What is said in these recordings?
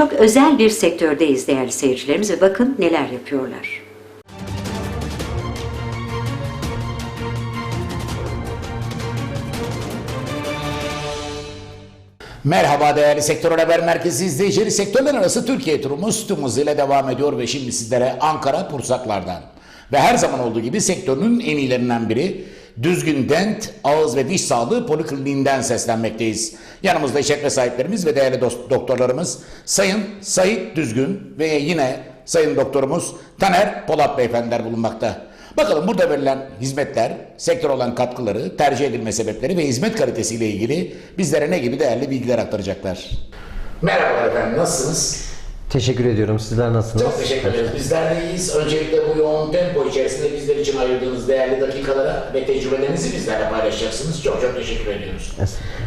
Çok özel bir sektördeyiz değerli seyircilerimiz ve bakın neler yapıyorlar. Merhaba değerli Sektör Haber Merkezi izleyicileri. Sektörler arası Türkiye turumuz tüm hızıyla devam ediyor ve şimdi sizlere Ankara Pursaklar'dan ve her zaman olduğu gibi sektörünün en iyilerinden biri Düzgün Dent, Ağız ve Diş Sağlığı Polikliniğinden seslenmekteyiz. Yanımızda işletme sahiplerimiz ve değerli doktorlarımız Sayın Sait Düzgün ve yine Sayın Doktorumuz Taner Polat Beyefendiler bulunmakta. Bakalım burada verilen hizmetler, sektör olan katkıları, tercih edilme sebepleri ve hizmet kalitesiyle ilgili bizlere ne gibi değerli bilgiler aktaracaklar. Merhaba efendim, nasılsınız? Teşekkür ediyorum. Sizler nasılsınız? Çok teşekkür ederiz. Bizler de iyiyiz. Öncelikle bu yoğun tempo içerisinde bizler için ayırdığınız değerli dakikalara ve tecrübelerinizi bizlerle paylaşacaksınız. Çok çok teşekkür ediyoruz.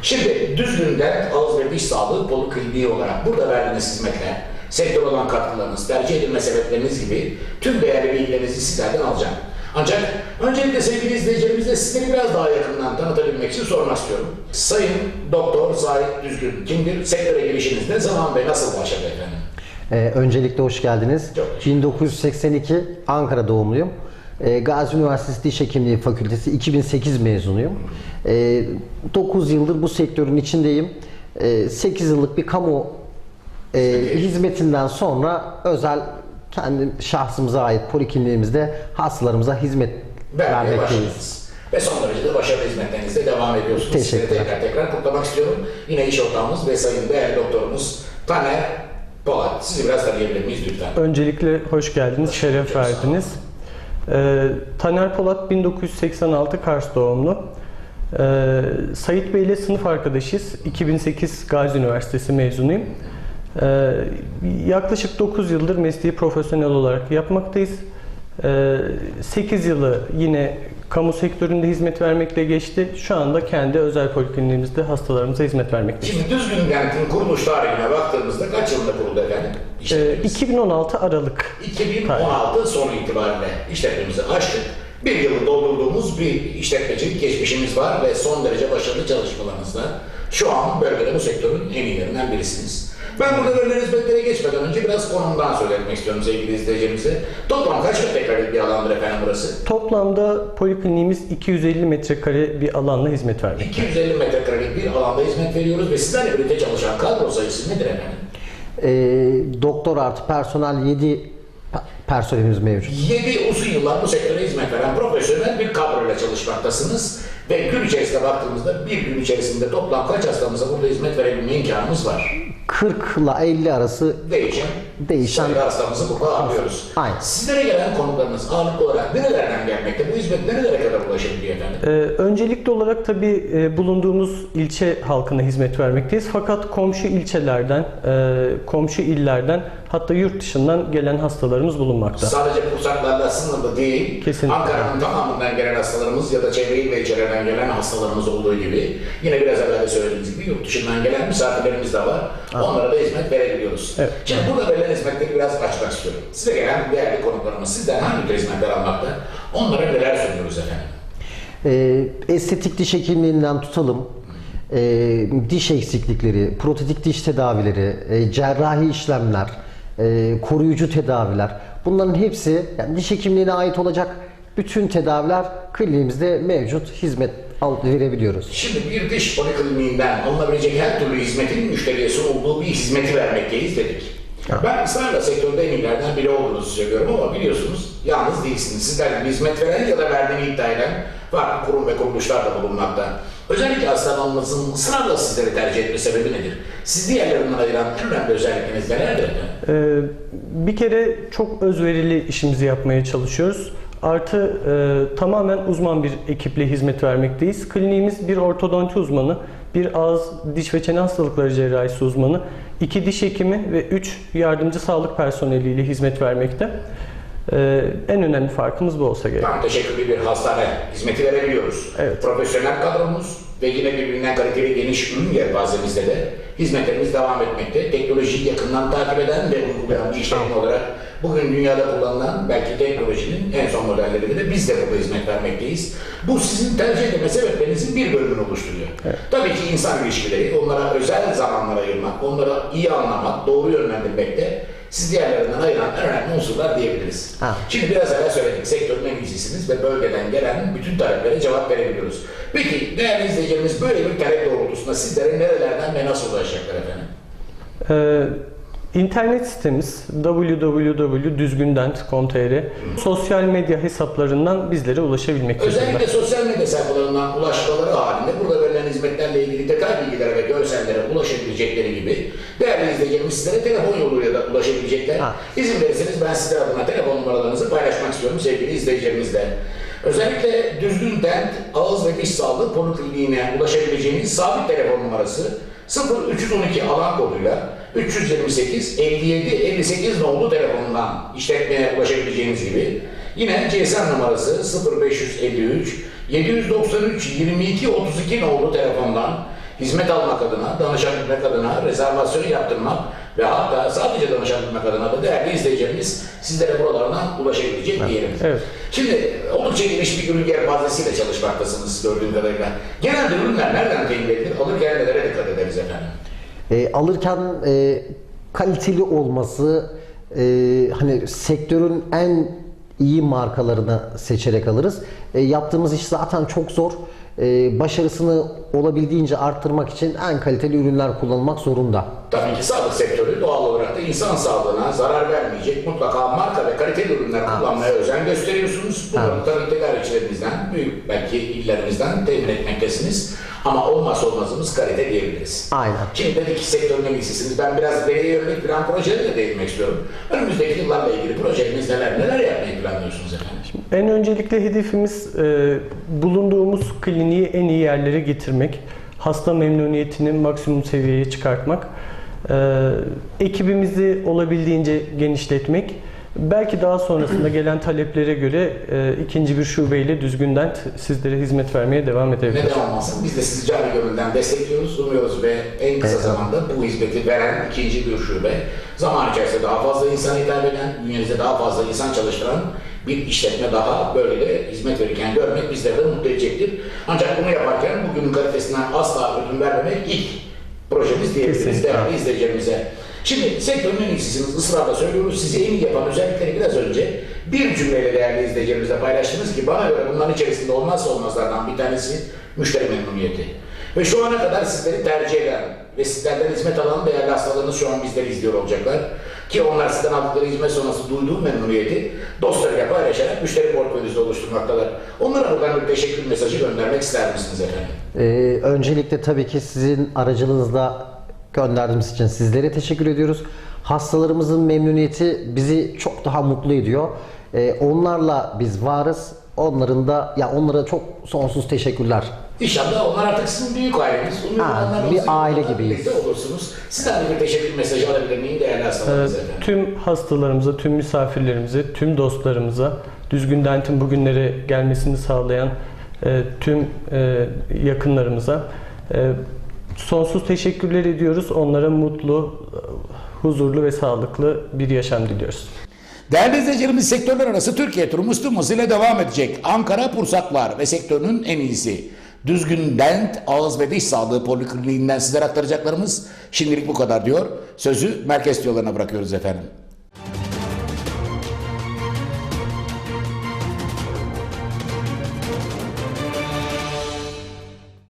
Şimdi düzgünden ağız ve diş sağlığı polikliniği olarak burada verdiğiniz hizmetler, sektör olan katkılarınız, tercih edilme sebepleriniz gibi tüm değerli bilgilerinizi sizlerden alacağım. Ancak öncelikle sevgili izleyicilerimizle sizleri biraz daha yakından tanıtabilmek için sormak istiyorum. Sayın Doktor Zahit Düzgün kimdir? Sektöre girişiniz ne zaman ve nasıl başladı efendim? Ee, öncelikle hoş geldiniz. Çok teşekkür 1982 Ankara doğumluyum. Ee, Gazi Üniversitesi Diş Hekimliği Fakültesi 2008 mezunuyum. Ee, 9 yıldır bu sektörün içindeyim. Ee, 8 yıllık bir kamu e, hizmetinden sonra özel kendi şahsımıza ait polikliniğimizde hastalarımıza hizmet vermeye vermekteyiz. başladınız. Ve son derece de başarılı hizmetlerinizde devam ediyorsunuz. Teşekkürler. Sizi tekrar tekrar kutlamak istiyorum. Yine iş ortağımız ve sayın değerli doktorumuz Taner Polat. Sizi biraz tanıyabilir miyiz lütfen? Öncelikle hoş geldiniz, şeref sağ olun. verdiniz. Ee, Taner Polat 1986 Kars doğumlu. Ee, Sait Bey ile sınıf arkadaşıyız. 2008 Gazi Üniversitesi mezunuyum. Ee, yaklaşık 9 yıldır mesleği profesyonel olarak yapmaktayız. Ee, 8 yılı yine kamu sektöründe hizmet vermekle geçti. Şu anda kendi özel polikliniğimizde hastalarımıza hizmet vermekteyiz. Şimdi Düzgün Dent'in kuruluş tarihine baktığımızda kaç yılında kuruldu efendim? Ee, İşletmemiz? 2016 Aralık 2016 sonu itibariyle işletmemizi açtık. Bir yılı doldurduğumuz bir işletmecilik geçmişimiz var ve son derece başarılı çalışmalarınızla şu an bölgede bu sektörün en iyilerinden birisiniz. Ben burada verilen hizmetlere geçmeden önce biraz konumdan söz etmek istiyorum sevgili izleyicilerimize. Toplam kaç metrekarelik bir alandır efendim burası? Toplamda polikliniğimiz 250 metrekare bir alanla hizmet vermek. 250 metrekarelik bir alanda hizmet veriyoruz ve sizlerle birlikte çalışan kadro sayısı nedir efendim? Ee, doktor artı personel 7 personelimiz mevcut. 7 uzun yıllar bu sektöre hizmet veren profesyonel bir kadroyla çalışmaktasınız. Ve gün içerisinde baktığımızda bir gün içerisinde toplam kaç hastamıza burada hizmet verebilme imkanımız var? 40 ile 50 arası Değişen, Değişen- sayıda hastamızı burada alıyoruz. Aynen. Sizlere gelen konuklarınız ağırlıklı olarak nerelerden gelmekte? Bu hizmet nerelere kadar ulaşabiliyor efendim? Ee, öncelikli olarak tabii e, bulunduğumuz ilçe halkına hizmet vermekteyiz. Fakat komşu ilçelerden, e, komşu illerden hatta yurt dışından gelen hastalarımız bulunmakta. Sadece kursaklarla sınırlı değil, Kesinlikle. Ankara'nın tamamından gelen hastalarımız ya da çevre il ve ilçelerden gelen hastalarımız olduğu gibi yine biraz evvel de söylediğimiz gibi yurt dışından gelen misafirlerimiz de var. Onlara da hizmet verebiliyoruz. Evet. Şimdi burada verilen hizmetleri biraz açmak istiyorum. Size gelen değerli konuklarımız sizden hangi tür hizmetler almakta? Onlara neler sunuyoruz efendim? Ee, estetik diş hekimliğinden tutalım. Ee, diş eksiklikleri, protetik diş tedavileri, e, cerrahi işlemler, e, koruyucu tedaviler. Bunların hepsi yani diş hekimliğine ait olacak bütün tedaviler kliniğimizde mevcut hizmet al- verebiliyoruz. Şimdi bir diş polikliniğinden alınabilecek her türlü hizmetin müşteriye sunulduğu bir hizmeti vermekteyiz dedik. Ben ısrarla sektörde en iyilerden biri olduğunuzu söylüyorum ama biliyorsunuz yalnız değilsiniz. Sizler gibi hizmet veren ya da verdiğini iddia eden farklı kurum ve kuruluşlar da bulunmakta. Özellikle hastalarımızın ısrarla sizleri tercih etme sebebi nedir? Siz diğerlerinden ayıran en önemli özellikleriniz nelerdir? Ee, bir kere çok özverili işimizi yapmaya çalışıyoruz. Artı e, tamamen uzman bir ekiple hizmet vermekteyiz. Kliniğimiz bir ortodonti uzmanı, bir ağız, diş ve çene hastalıkları cerrahisi uzmanı, iki diş hekimi ve üç yardımcı sağlık personeliyle hizmet vermekte. Ee, en önemli farkımız bu olsa gerek. Tam teşekkürlü bir hastane hizmeti verebiliyoruz. Evet. Profesyonel kadromuz ve yine birbirinden kaliteli geniş ürün yelpazemizde de hizmetlerimiz devam etmekte. Teknolojiyi yakından takip eden ve uygulayan bir işletme olarak bugün dünyada kullanılan belki teknolojinin en son modellerinde de biz de burada hizmet vermekteyiz. Bu sizin tercih edilme sebeplerinizin bir bölümünü oluşturuyor. Tabii ki insan ilişkileri, onlara özel zamanlar ayırmak, onlara iyi anlamak, doğru yönlendirmek de siz diğerlerinden ayıran önemli unsurlar diyebiliriz. Ha. Şimdi biraz evvel söyledik, sektörün en iyisisiniz ve bölgeden gelen bütün taleplere cevap verebiliyoruz. Peki değerli izleyicilerimiz böyle bir talep doğrultusunda sizlere nerelerden ve nasıl ulaşacaklar efendim? Ee, internet sitemiz www.düzgündent.com.tr Sosyal medya hesaplarından bizlere ulaşabilmektedirler. Özellikle sosyal medya sayfalarından ulaşmaları halinde burada verilen hizmetlerle ilgili detay bilgilere ve görsellere ulaşabilecekleri gibi değerli izleyicilerimiz sizlere telefon yoluyla da ulaşabilecekler. Ha. İzin verirseniz ben sizler adına telefon numaralarınızı paylaşmak istiyorum sevgili izleyicilerimizle. Özellikle düzgün dent, ağız ve diş sağlığı polikliniğine ulaşabileceğiniz sabit telefon numarası 0312 alan koduyla 328 57 58 nolu telefonundan işletmeye ulaşabileceğiniz gibi yine GSM numarası 0553 793 22 32 nolu telefondan hizmet almak adına, danışan etmek adına, rezervasyon yaptırmak ve hatta sadece danışan etmek adına da değerli izleyicilerimiz sizlere buralardan ulaşabilecek diyelim. Evet. Şimdi oldukça geniş bir ürün yelpazesiyle çalışmaktasınız gördüğüm kadarıyla. Genelde ürünler nereden temin edilir? Alırken nelere dikkat ederiz efendim? E, alırken e, kaliteli olması, e, hani sektörün en iyi markalarını seçerek alırız. E, yaptığımız iş zaten çok zor. E, başarısını olabildiğince arttırmak için en kaliteli ürünler kullanılmak zorunda. Tabii ki sağlık sektörü insan sağlığına zarar vermeyecek mutlaka marka ve kaliteli ürünler kullanmaya özen gösteriyorsunuz. Bunları tabii tedarikçilerimizden, büyük belki illerimizden temin etmektesiniz. Ama olmazsa olmazımız kalite diyebiliriz. Aynen. Şimdi dedik ki sektörün en iyisisiniz. Ben biraz veriye yönelik plan projelere de değinmek istiyorum. Önümüzdeki yıllarla ilgili projeleriniz neler, neler yapmayı planlıyorsunuz efendim? En öncelikle hedefimiz e, bulunduğumuz kliniği en iyi yerlere getirmek. Hasta memnuniyetini maksimum seviyeye çıkartmak. E, ekibimizi olabildiğince genişletmek. Belki daha sonrasında gelen taleplere göre e, ikinci bir şubeyle düzgünden sizlere hizmet vermeye devam edebiliriz. Neden olmasın? Biz de sizi canı gönülden destekliyoruz, umuyoruz ve en kısa Evet. zamanda bu hizmeti veren ikinci bir şube, zaman içerisinde daha fazla insan hitap eden, bünyenize daha fazla insan çalıştıran bir işletme daha böyle de hizmet verirken görmek bizleri de mutlu edecektir. Ancak bunu yaparken bugünün kalitesinden asla ödün vermemek ilk projemiz diyebiliriz değerli izleyicilerimize. Şimdi sektörün en iyisisiniz, ısrarla söylüyoruz. Sizi en iyi yapan özellikleri biraz önce bir cümleyle değerli izleyicilerimize paylaştınız ki bana göre bunların içerisinde olmazsa olmazlardan bir tanesi müşteri memnuniyeti. Ve şu ana kadar sizleri tercih eden ve sizlerden hizmet alan değerli hastalarınız şu an bizleri izliyor olacaklar. Ki onlar sizden aldıkları hizmet sonrası duyduğu memnuniyeti dostlarıyla paylaşarak müşteri portföyünüzde oluşturmaktalar. Onlara buradan bir teşekkür mesajı göndermek ister misiniz efendim? Ee, öncelikle tabii ki sizin aracılığınızla gönderdiğimiz için sizlere teşekkür ediyoruz. Hastalarımızın memnuniyeti bizi çok daha mutlu ediyor. Ee, onlarla biz varız. Onların da ya onlara çok sonsuz teşekkürler. İnşallah onlar artık sizin büyük aileniz. Ha, bir aile gibiyiz. Birlikte olursunuz. Sizden de bir teşekkür mesajı alabilir miyim değerli Ee, hastalarımız efendim? Tüm hastalarımıza, tüm misafirlerimize, tüm dostlarımıza, Düzgün Dent'in bugünlere gelmesini sağlayan e, tüm e, yakınlarımıza e, sonsuz teşekkürler ediyoruz. Onlara mutlu, huzurlu ve sağlıklı bir yaşam diliyoruz. Değerli izleyicilerimiz sektörler arası Türkiye turumuz tüm hızıyla devam edecek. Ankara Pursaklar ve sektörünün en iyisi. Düzgün Dent, Ağız ve Diş Sağlığı Polikliniğinden sizlere aktaracaklarımız şimdilik bu kadar diyor. Sözü merkez yollarına bırakıyoruz efendim.